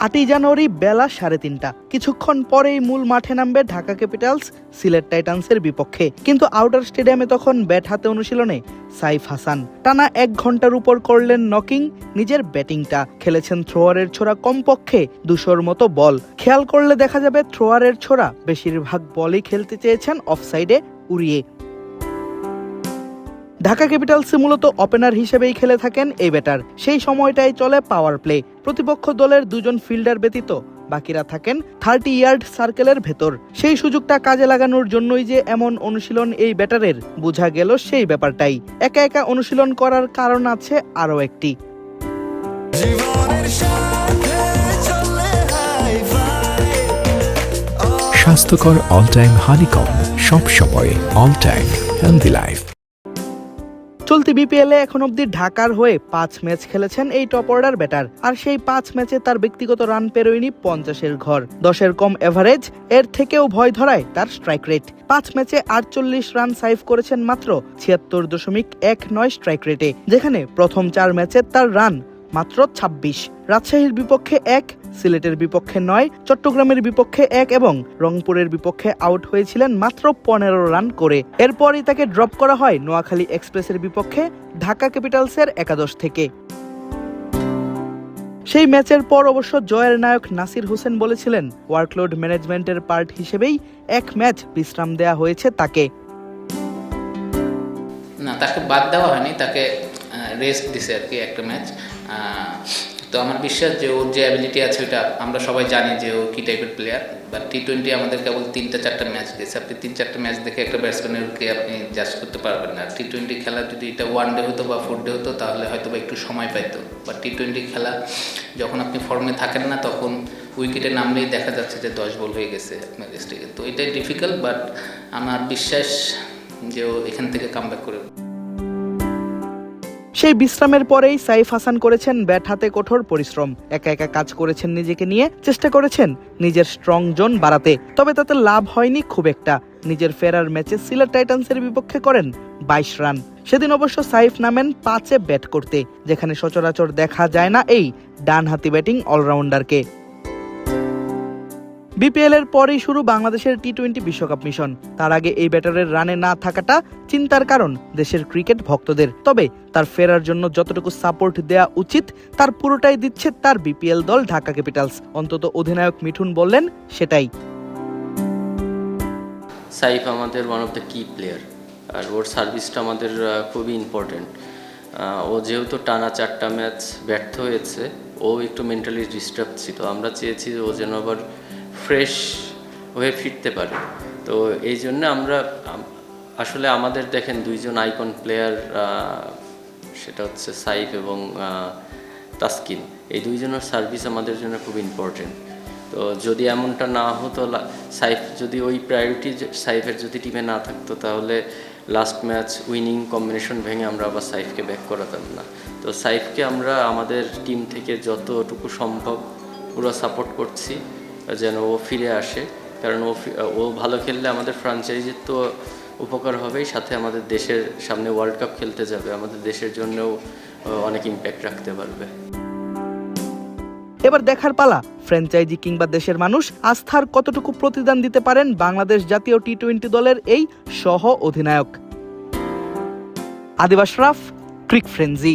আটই জানুয়ারি বেলা সাড়ে তিনটা। কিছুক্ষণ পরেই মূল মাঠে নামবে ঢাকা ক্যাপিটালস, সিলেট টাইটান্সের বিপক্ষে। কিন্তু আউটার স্টেডিয়ামে তখন ব্যাট হাতে অনুশীলনে সাইফ হাসান। টানা এক ঘণ্টার উপর করলেন নকিং, নিজের ব্যাটিংটা। খেলেছেন থ্রোয়ারের ছোড়া কমপক্ষে দুশোর মতো বল। খেয়াল করলে দেখা যাবে থ্রোয়ারের ছোড়া বেশিরভাগ বলই খেলতে চেয়েছেন অফসাইডে উড়িয়ে। ঢাকা ক্যাপিটালসে মূলত ওপেনার হিসেবেই খেলে থাকেন এই ব্যাটার। সেই সময়টাই চলে পাওয়ার প্লে। প্রতিপক্ষ দলের দুজন ফিল্ডার ব্যতীত বাকিরা থাকেন থার্টি ইয়ার্ড সার্কেলের ভেতর। সেই সুযোগটা কাজে লাগানোর জন্যই যে এমন অনুশীলন এই ব্যাটারের বোঝা গেল সেই ব্যাপারটাই। একা একা অনুশীলন করার কারণ আছে আরও একটি। স্বাস্থ্যকর অল টাইম হানিকম সব সময় অল টাইম হেলদি লাইফ চলতি বিপিএল এখন অব্দি ঢাকার হয়ে পাঁচ ম্যাচ খেলেছেন এই টপ অর্ডার ব্যাটার আর সেই পাঁচ ম্যাচে তার ব্যক্তিগত রান পেরোয়নি পঞ্চাশের ঘর। দশের কম এভারেজ এর থেকেও ভয় ধরায় তার স্ট্রাইক রেট পাঁচ ম্যাচে আটচল্লিশ রান সাইভ করেছেন মাত্র ছিয়াত্তর দশমিক এক নয় স্ট্রাইক রেটে যেখানে প্রথম চার ম্যাচে তার রান মাত্র ২৬ রাজশাহীর বিপক্ষে এক সিলেটের বিপক্ষে নয়, চট্টগ্রামের বিপক্ষে এক এবং রংপুরের বিপক্ষে আউট হয়েছিলেন মাত্র পনেরো রান করে। এরপরই তাকে ড্রপ করা হয় নোয়াখালী এক্সপ্রেসের বিপক্ষে ঢাকা ক্যাপিটালসের একাদশ থেকে। সেই ম্যাচের পর অবশ্য জয়ের নায়ক নাসির হোসেন বলেছিলেন, ওয়ার্কলোড ম্যানেজমেন্টের পার্ট হিসেবেই এক ম্যাচ বিশ্রাম দেয়া হয়েছে তাকে। না, তাকে বাদ দেওয়া হয়নি, তাকে রেস্ট দিছে আর কি একটা ম্যাচ। তো আমার বিশ্বাস যে ওর যে অ্যাবিলিটি আছে ওটা আমরা সবাই জানি যে ও কী টাইপের প্লেয়ার বা টি টোয়েন্টি আমাদের কেবল তিনটা চারটা ম্যাচ দিয়েছে। আপনি তিন চারটা ম্যাচ দেখে একটা ব্যাটসম্যানেরকে আপনি জাজ করতে পারবেন না। টি টোয়েন্টি খেলা যদি এটা ওয়ান ডে হতো বা ফোর ডে হতো, তাহলে হয়তো বা একটু সময় পাইতো। বা টি টোয়েন্টি খেলা যখন আপনি ফর্মে থাকেন না, তখন উইকেটে নামলেই দেখা যাচ্ছে যে দশ বল হয়ে গেছে আপনার স্টেকে তো এটাই ডিফিকাল্ট বাট আমার বিশ্বাস যে ও এখান থেকে কামব্যাক করে সেই বিশ্রামের পরেই সাইফ হাসান করেছেন ব্যাট হাতে কঠোর পরিশ্রম। একা একা কাজ করেছেন নিজেকে নিয়ে, চেষ্টা করেছেন নিজের স্ট্রং জোন বাড়াতে। তবে তাতে লাভ হয়নি খুব একটা। নিজের ফেরার ম্যাচে সিলেট টাইটান্সের বিপক্ষে করেন বাইশ রান। সেদিন অবশ্য সাইফ নামেন পাঁচে ব্যাট করতে, যেখানে সচরাচর দেখা যায় না এই ডানহাতি ব্যাটিং অলরাউন্ডারকে। বিপিএল এর পরেই শুরু বাংলাদেশের টি টোয়েন্টি বিশ্বকাপ মিশন। তার আগে এই ব্যাটারের রানে না থাকাটা চিন্তার কারণ দেশের ক্রিকেট ভক্তদের। তবে তার ফেরার জন্য যতটুকু সাপোর্ট দেওয়া উচিত, তার পুরোটাই দিচ্ছে তার বিপিএল দল ঢাকা ক্যাপিটালস। অন্তত অধিনায়ক মিঠুন বললেন সেটাই। সাইফ আমাদের one of the key player আর ওর সার্ভিসটা আমাদের খুবই ইম্পর্টেন্ট ও যেহেতু টানা চারটা ম্যাচ ব্যর্থ হয়েছে, ও একটু মেন্টালি ডিস্টার্ব ছিল। আমরা চেয়েছি ও যেন আবার ফ্রেশ হয়ে ফিরতে পারে। তো এই জন্য আমরা আসলে আমাদের দেখেন দুইজন আইকন প্লেয়ার সেটা হচ্ছে সাইফ এবং তাস্কিন। এই দুইজনের সার্ভিস আমাদের জন্য খুব ইম্পর্টেন্ট তো যদি এমনটা না হতো সাইফ যদি ওই প্রায়োরিটি সাইফের যদি টিমে না থাকতো, তাহলে লাস্ট ম্যাচ উইনিং কম্বিনেশন ভেঙে আমরা আবার সাইফকে ব্যাক করাতাম না। তো সাইফকে আমরা আমাদের টিম থেকে যতটুকু সম্ভব পুরো সাপোর্ট করছি। যেন ও ফিরে আসে। কারণ ও ও ভালো খেললে আমাদের ফ্রাঞ্চাইজির তো উপকার হবেই, সাথে আমাদের দেশের সামনে ওয়ার্ল্ড কাপ খেলতে যাবে। আমাদের দেশের জন্যও অনেক ইম্প্যাক্ট রাখতে পারবে। এবার দেখার পালা। ফ্র্যাঞ্চাইজি কিংবা দেশের মানুষ আস্থার কতটুকু প্রতিদান দিতে পারেন বাংলাদেশ জাতীয় টি টোয়েন্টি দলের এই সহ অধিনায়ক আদিবাস রাফ, ক্রিক ফ্রেঞ্জি